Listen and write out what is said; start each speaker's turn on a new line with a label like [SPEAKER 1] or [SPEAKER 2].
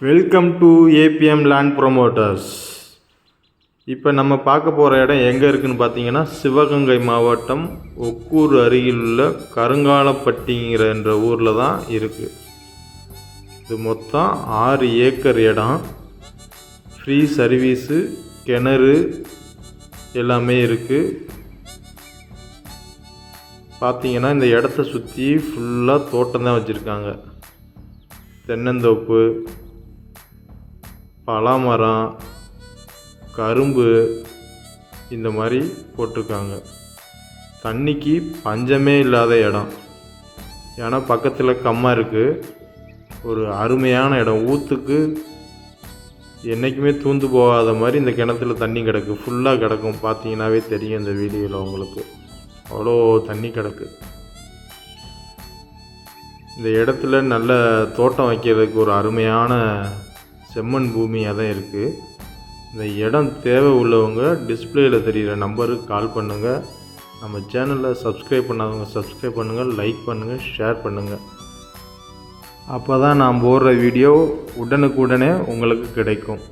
[SPEAKER 1] Welcome to ABM land promoters இப்போ நம்ம பார்க்க போகிற இடம் எங்கே இருக்குதுன்னு பார்த்தீங்கன்னா சிவகங்கை மாவட்டம் ஒக்கூர் அருகில் உள்ள கருங்காலப்பட்டிங்கிற என்ற ஊரில் தான் இருக்குது இது மொத்தம் ஆறு ஏக்கர் இடம். ஃப்ரீ சர்வீஸு கிணறு எல்லாமே இருக்குது பார்த்தீங்கன்னா இந்த இடத்த சுற்றி ஃபுல்லாக தோட்டம் தான் வச்சுருக்காங்க. தென்னந்தோப்பு பலாமரம் கரும்பு இந்த மாதிரி போட்டிருக்காங்க. தண்ணிக்கு பஞ்சமே இல்லாத இடம். ஏன்னா பக்கத்தில் கம்மா இருக்குது ஒரு அருமையான இடம். ஊற்றுக்கு என்றைக்குமே தூந்து போகாத மாதிரி இந்த கிணத்துல தண்ணி கிடக்கு. ஃபுல்லாக கிடக்கும். பார்த்தீங்கன்னாவே தெரியும் இந்த வீடியோவில் உங்களுக்கு. அவ்வளோ தண்ணி கிடக்கு. இந்த இடத்துல நல்ல தோட்டம் வைக்கிறதுக்கு ஒரு அருமையான செம்மண் பூமியாக தான் இருக்குது இந்த இடம் தேவை உள்ளவங்க டிஸ்பிளேயில் தெரிகிற நம்பருக்கு கால் பண்ணுங்கள் நம்ம சேனலில் சப்ஸ்கிரைப் பண்ணாதவங்க சப்ஸ்கிரைப் பண்ணுங்கள் லைக் பண்ணுங்கள் ஷேர் பண்ணுங்கள் அப்போ தான் நான் போடுற வீடியோ உடனுக்குடனே உங்களுக்கு கிடைக்கும்.